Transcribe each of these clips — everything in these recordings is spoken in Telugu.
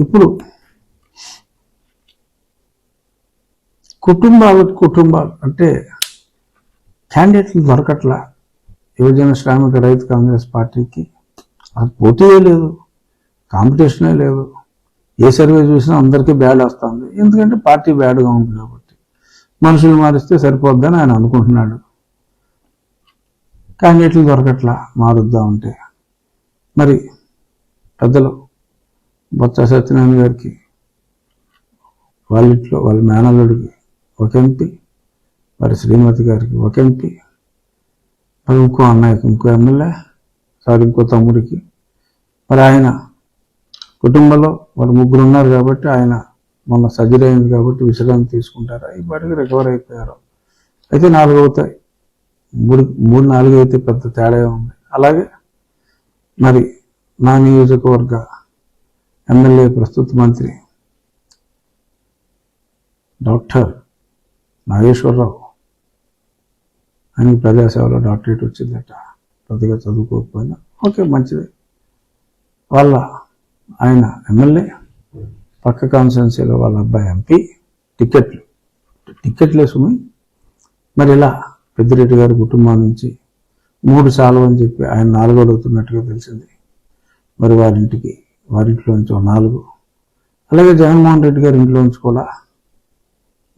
ఇప్పుడు కుటుంబాలు కుటుంబాలు అంటే క్యాండిడేట్లు దొరకట్లా. యువజన శ్రామిక రైతు కాంగ్రెస్ పార్టీకి అది పోటీయే లేదు కాంపిటీషనే లేదు. ఏ సర్వే చూసినా అందరికీ బ్యాడ్ వస్తుంది. ఎందుకంటే పార్టీ బ్యాడ్గా ఉంది కాబట్టి. మనుషులు మారిస్తే సరిపోద్దని ఆయన అనుకుంటున్నాడు. క్యాండిడేట్లు దొరకట్లా మారుద్దా ఉంటే మరి పెద్దలు బొత్స సత్యనారాయణ గారికి వాళ్ళ ఇంట్లో వాళ్ళ మేనల్లుడికి ఒక ఎంపీ మరి శ్రీమతి గారికి ఒక ఎంపీ మరి ఇంకో అన్నయ్యకి ఇంకో ఎమ్మెల్యే సారీ ఇంకో తమ్ముడికి. మరి ఆయన కుటుంబంలో వారు ముగ్గురు ఉన్నారు కాబట్టి ఆయన మొన్న సర్జరీ అయింది కాబట్టి విశ్రాంతి తీసుకుంటారా. ఈ పాటికి రికవర్ అయిపోయారు. అయితే నాలుగు అవుతాయి. మూడు మూడు నాలుగు అయితే పెద్ద తేడా ఉంది అలాగే మరి నా నియోజకవర్గ ఎమ్మెల్యే ప్రస్తుత మంత్రి డాక్టర్ నాగేశ్వరరావు. ఆయనకి ప్రజాసేవలో డాక్టరేట్ వచ్చిందట. పెద్దగా చదువుకోకపోయినా ఓకే మంచిది. వాళ్ళ ఆయన ఎమ్మెల్యే పక్క కాన్స్టిట్యున్సీలో వాళ్ళ అబ్బాయి ఎంపీ టికెట్లు టికెట్లే సుమి. మరి ఇలా పెద్దిరెడ్డి గారి కుటుంబం నుంచి మూడు సార్లు అని చెప్పి ఆయన నాలుగు అవుతున్నట్టుగా తెలిసింది. మరి వారింటికి వారింట్లోంచి ఒక నాలుగు. అలాగే జగన్మోహన్ రెడ్డి గారి ఇంట్లోంచి కూడా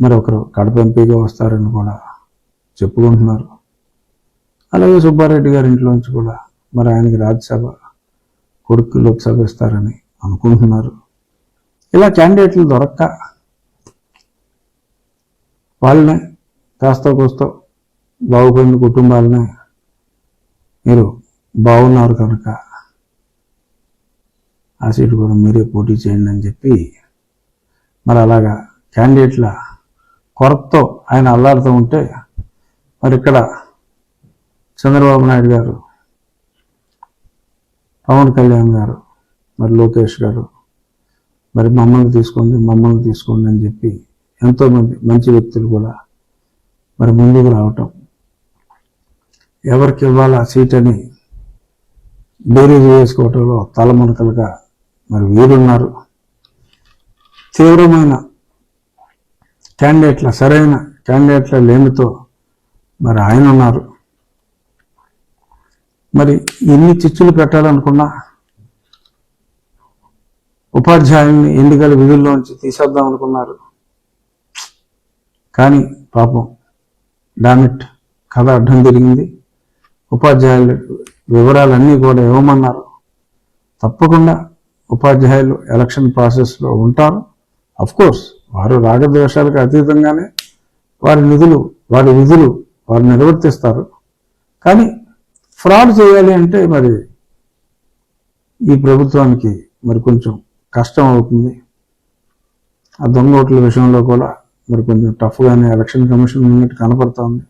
మరి ఒకరు కడప ఎంపీగా వస్తారని కూడా చెప్పుకుంటున్నారు. అలాగే సుబ్బారెడ్డి గారి ఇంట్లోంచి కూడా మరి ఆయనకి రాజ్యసభ కొడుకు లోక్సభ ఇస్తారని అనుకుంటున్నారు. ఇలా క్యాండిడేట్లు దొరక్క వాళ్ళనే కాస్త కూస్తో బాగుపడిన కుటుంబాలనే మీరు బాగున్నారు కనుక ఆ సీటు కూడా మీరే పోటీ చేయండి అని చెప్పి మరి అలాగా క్యాండిడేట్ల కొరతతో ఆయన అల్లాడుతూ ఉంటే మరి ఇక్కడ చంద్రబాబు నాయుడు గారు పవన్ కళ్యాణ్ గారు మరి లోకేష్ గారు మరి మమ్మల్ని తీసుకోండి మమ్మల్ని తీసుకోండి అని చెప్పి ఎంతోమంది మంచి వ్యక్తులు కూడా మరి ముందుకు రావటం. ఎవరికి ఇవ్వాలా సీట్ అని బేరీజ్ వేసుకోవటంలో తలమునకలుగా మరి వీరున్నారు తీవ్రమైన క్యాండిడేట్ల సరైన క్యాండిడేట్ల లేమితో మరి ఆయన ఉన్నారు. మరి ఎన్ని చిచ్చులు పెట్టాలనుకున్నా ఉపాధ్యాయుల్ని ఎన్నికల విధుల్లోంచి తీసేద్దాం అనుకున్నారు. కానీ పాపం డామిట్ కథ అడ్డం తిరిగింది. ఉపాధ్యాయుల వివరాలన్నీ కూడా ఇవ్వమన్నారు. తప్పకుండా ఉపాధ్యాయులు ఎలక్షన్ ప్రాసెస్లో ఉంటారు. అఫ్కోర్స్ వారు రాగద్వేషాలకు అతీతంగానే వారి నిధులు వారి విధులు వారు నిర్వర్తిస్తారు. కానీ ఫ్రాడ్ చేయాలి అంటే మరి ఈ ప్రభుత్వానికి మరి కొంచెం కష్టం అవుతుంది. ఆ దొంగ ఓట్ల విషయంలో కూడా మరి కొంచెం టఫ్గానే ఎలక్షన్ కమిషన్ ఉన్నట్టు కనపడుతోంది.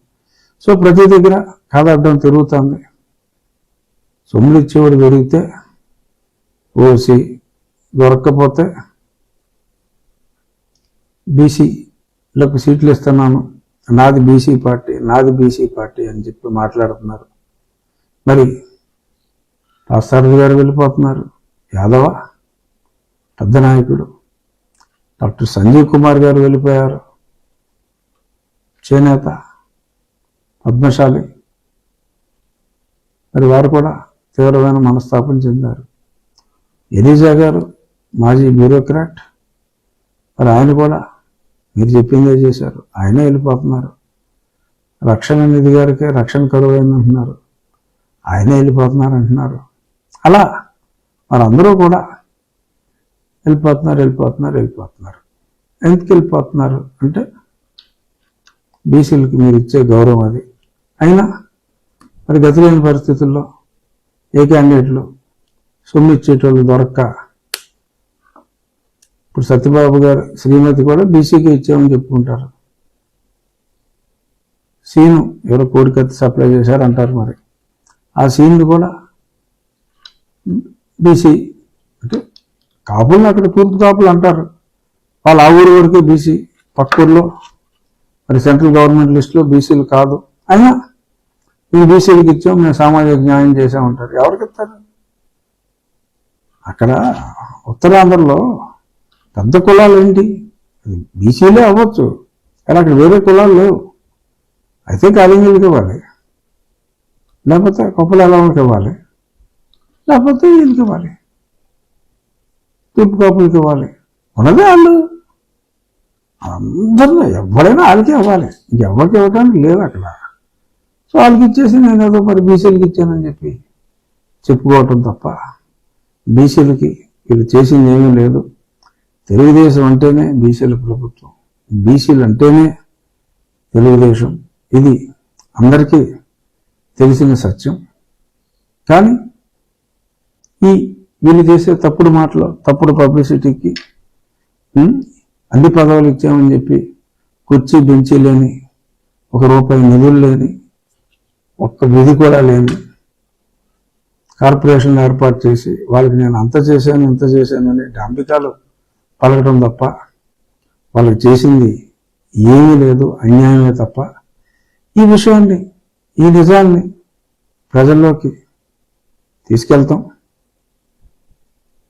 సో ప్రతి దగ్గర కథ అడ్డం తిరుగుతుంది. సొమ్ములు ఇచ్చేవాడు దొరికితే ఓసి దొరక్కపోతే బీసీలకు సీట్లు ఇస్తున్నాను. నాది బీసీ పార్టీ నాది బీసీ పార్టీ అని చెప్పి మాట్లాడుతున్నారు. మరి రాస్తారథి గారు వెళ్ళిపోతున్నారు. యాదవ పెద్ద నాయకుడు డాక్టర్ సంజీవ్ కుమార్ గారు వెళ్ళిపోయారు. చేనేత పద్మశాలి. మరి వారు కూడా తీవ్రమైన మనస్తాపం చెందారు. ఎలీజా గారు మాజీ బ్యూరోక్రాట్ మరి ఆయన కూడా మీరు చెప్పిందే చేశారు. ఆయనే వెళ్ళిపోతున్నారు. రక్షణ నిధి గారికి రక్షణ కరువు అయిందంటున్నారు ఆయనే వెళ్ళిపోతున్నారు అంటున్నారు అలా అందరూ కూడా వెళ్ళిపోతున్నారు వెళ్ళిపోతున్నారు వెళ్ళిపోతున్నారు. ఎందుకు వెళ్ళిపోతున్నారు అంటే బీసీలకు మీరు ఇచ్చే గౌరవం అది. అయినా మరి గతిలేని పరిస్థితుల్లో ఏ క్యాండిడేట్లు సొమ్ము ఇచ్చేటోళ్ళు దొరక్క. ఇప్పుడు సత్యబాబు గారు శ్రీమతి కూడా బీసీకి ఇచ్చామని చెప్పుకుంటారు. సీను ఎవరో కోడికత్తి సప్లై చేశారు అంటారు మరి. ఆ సీన్ కూడా బీసీ అంటే కాపులను అక్కడ తూర్పు కాపులు అంటారు. వాళ్ళు ఆ ఊరు వరకే బీసీ పక్క ఊర్లో మరి సెంట్రల్ గవర్నమెంట్ లిస్టులో బీసీలు కాదు. అయినా మేము బీసీలకు ఇచ్చాం మేము సామాజిక న్యాయం చేసామంటారు ఎవరికి ఇస్తారు? అక్కడ ఉత్తరాంధ్రలో పెద్ద కులాలు ఏంటి అది బీసీలే అవ్వచ్చు. కానీ అక్కడ వేరే కులాలు లేవు. అయితే కాలింగులకి ఇవ్వాలి. లేకపోతే కొప్పల ఎలవలకి ఇవ్వాలి. లేకపోతే వీళ్ళకి ఇవ్వాలి. తూర్పు కాపులకి ఇవ్వాలి. ఉన్నదే వాళ్ళు. అందరిలో ఎవరైనా వాళ్ళకి ఇవ్వాలి. ఎవరికి ఇవ్వడానికి లేదు అక్కడ. సో వాళ్ళకి ఇచ్చేసి నేను ఏదో మరి బీసీలకి ఇచ్చానని చెప్పి చెప్పుకోవటం తప్ప బీసీలకి వీళ్ళు చేసింది ఏమీ లేదు. తెలుగుదేశం అంటేనే బీసీల ప్రభుత్వం. బీసీలు అంటేనే తెలుగుదేశం. ఇది అందరికీ తెలిసిన సత్యం. కానీ ఈ వీళ్ళు చేసే తప్పుడు మాటలు తప్పుడు పబ్లిసిటీకి అన్ని పదవులు ఇచ్చామని చెప్పి కుర్చీ బెంచీ లేని ఒక రూపాయి నిధులు లేని ఒక్క విధి కూడా లేని కార్పొరేషన్ ఏర్పాటు చేసి వాళ్ళకి నేను అంత చేశాను ఇంత చేశాను అని డాంబికాలు పలకటం తప్ప వాళ్ళకి చేసింది ఏమీ లేదు అన్యాయమే తప్ప ఈ విషయాన్ని ఈ నిజాన్ని ప్రజల్లోకి తీసుకెళ్తాం.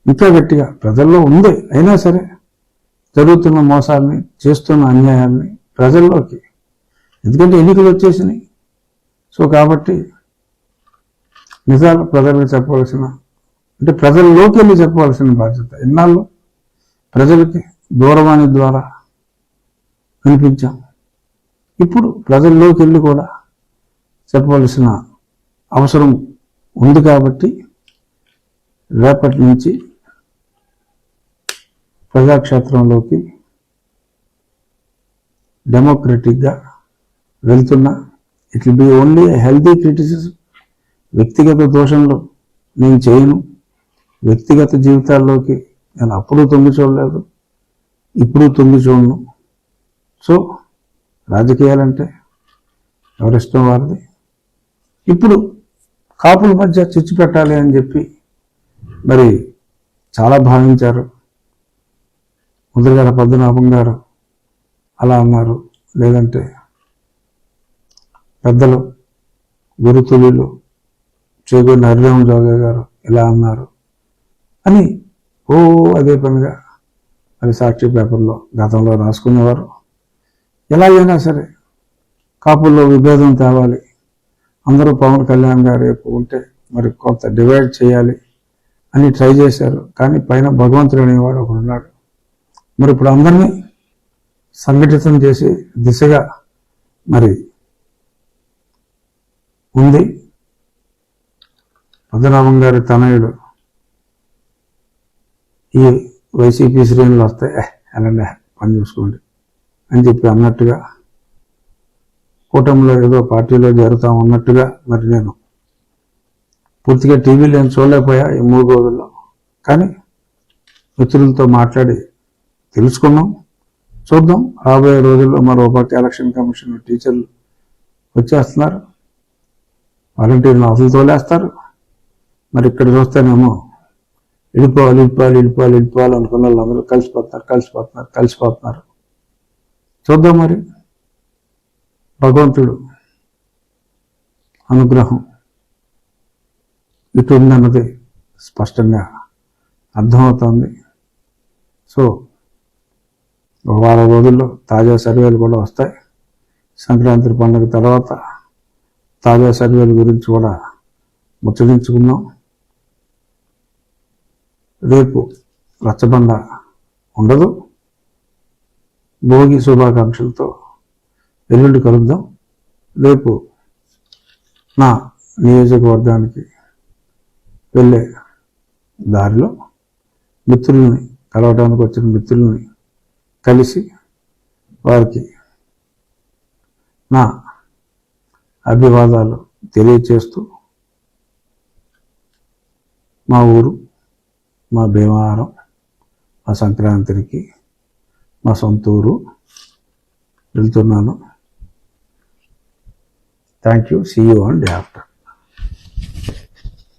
ఇంకా గట్టిగా ప్రజల్లో ఉంది అయినా సరే జరుగుతున్న మోసాల్ని చేస్తున్న అన్యాయాల్ని ప్రజల్లోకి ఎందుకంటే ఎన్నికలు వచ్చేసినాయి. సో కాబట్టి నిజాలు ప్రజలకు చెప్పవలసిన అంటే ప్రజల్లోకి వెళ్ళి చెప్పవలసిన బాధ్యత. ఎన్నాళ్ళు ప్రజలకి దూరవాణి ద్వారా వినిపించాం ఇప్పుడు ప్రజల్లోకి వెళ్ళి కూడా చెప్పవలసిన అవసరం ఉంది కాబట్టి రేపటి నుంచి ప్రజాక్షేత్రంలోకి డెమోక్రటిక్గా వెళ్తున్నా. It will be only healthy criticism వ్యక్తిగత దోషంలో నేను చేయను. వ్యక్తిగత జీవితాల్లోకి నేను అప్పుడు తొంగి చూడలేదు. ఇప్పుడు తొంగి చూడను. సో రాజకీయాలంటే ఎవరిష్టం వారిది? ఇప్పుడు కాపుల మధ్య చిచ్చు పెట్టాలి అని చెప్పి మరి చాలా భావించారు. ముద్రగడ పద్మనాభం గారు అలా అన్నారు. లేదంటే పెద్దలు గురుతులు చేకూరిన హరిరామ జోగ గారు ఇలా అన్నారు అని ఓ అదే పనిగా మరి సాక్షి పేపర్లో గతంలో రాసుకునేవారు. ఎలాగైనా సరే కాపుల్లో విభేదం తేవాలి. అందరూ పవన్ కళ్యాణ్ గారు రేపు ఉంటే మరి కొంత డివైడ్ చేయాలి అని ట్రై చేశారు. కానీ పైన భగవంతుడు అనేవాడు ఒకడు ఉన్నాడు. మరి ఇప్పుడు అందరినీ సంఘటితం చేసే దిశగా మరి ఉంది. పద్మనాభం గారి తనయుడు. ఈ వైసీపీ శ్రేణులు వస్తాయి "ఏ, వెళ్ళండి పని చూసుకోండి అని చెప్పి అన్నట్టుగా కూటమిలో ఏదో పార్టీలో చేరుతాం అన్నట్టుగా మరి నేను పూర్తిగా టీవీ నేను చూడలేకపోయా ఈ మూడు రోజుల్లో. కానీ మిత్రులతో మాట్లాడి తెలుసుకున్నాం చూద్దాం. రాబోయే రోజుల్లో మరో పక్క ఎలక్షన్ కమిషన్ టీచర్లు వచ్చేస్తున్నారు. వాలంటీర్లు అసలు తోలేస్తారు. మరి ఇక్కడ చూస్తేనేమో వెళ్ళిపోవాలి వెళ్ళిపోవాలి వెళ్ళిపోవాలి వెళ్ళిపోవాలి అనుకున్న వాళ్ళందరూ కలిసిపోతున్నారు కలిసిపోతున్నారు కలిసిపోతున్నారు. చూద్దాం మరి. భగవంతుడు అనుగ్రహం ఇటు ఉందన్నది స్పష్టంగా అర్థమవుతోంది. సో ఒక వారం రోజుల్లో తాజా సర్వేలు కూడా వస్తాయి. సంక్రాంతి పండుగ తర్వాత తాజా సర్వేల గురించి కూడా ముచ్చరించుకున్నాం రేపు రచ్చబండ ఉండదు. భోగి శుభాకాంక్షలతో ఎల్లుండి కలుద్దాం. రేపు నా నియోజకవర్గానికి వెళ్ళే దారిలో మిత్రుల్ని కలవడానికి వచ్చిన మిత్రుల్ని కలిసి వారికి నా అభివాదాలు తెలియచేస్తూ మా ఊరు మా భీమవరం మా సంక్రాంతికి మా సొంత ఊరు వెళ్తున్నాను. Thank you see you and day after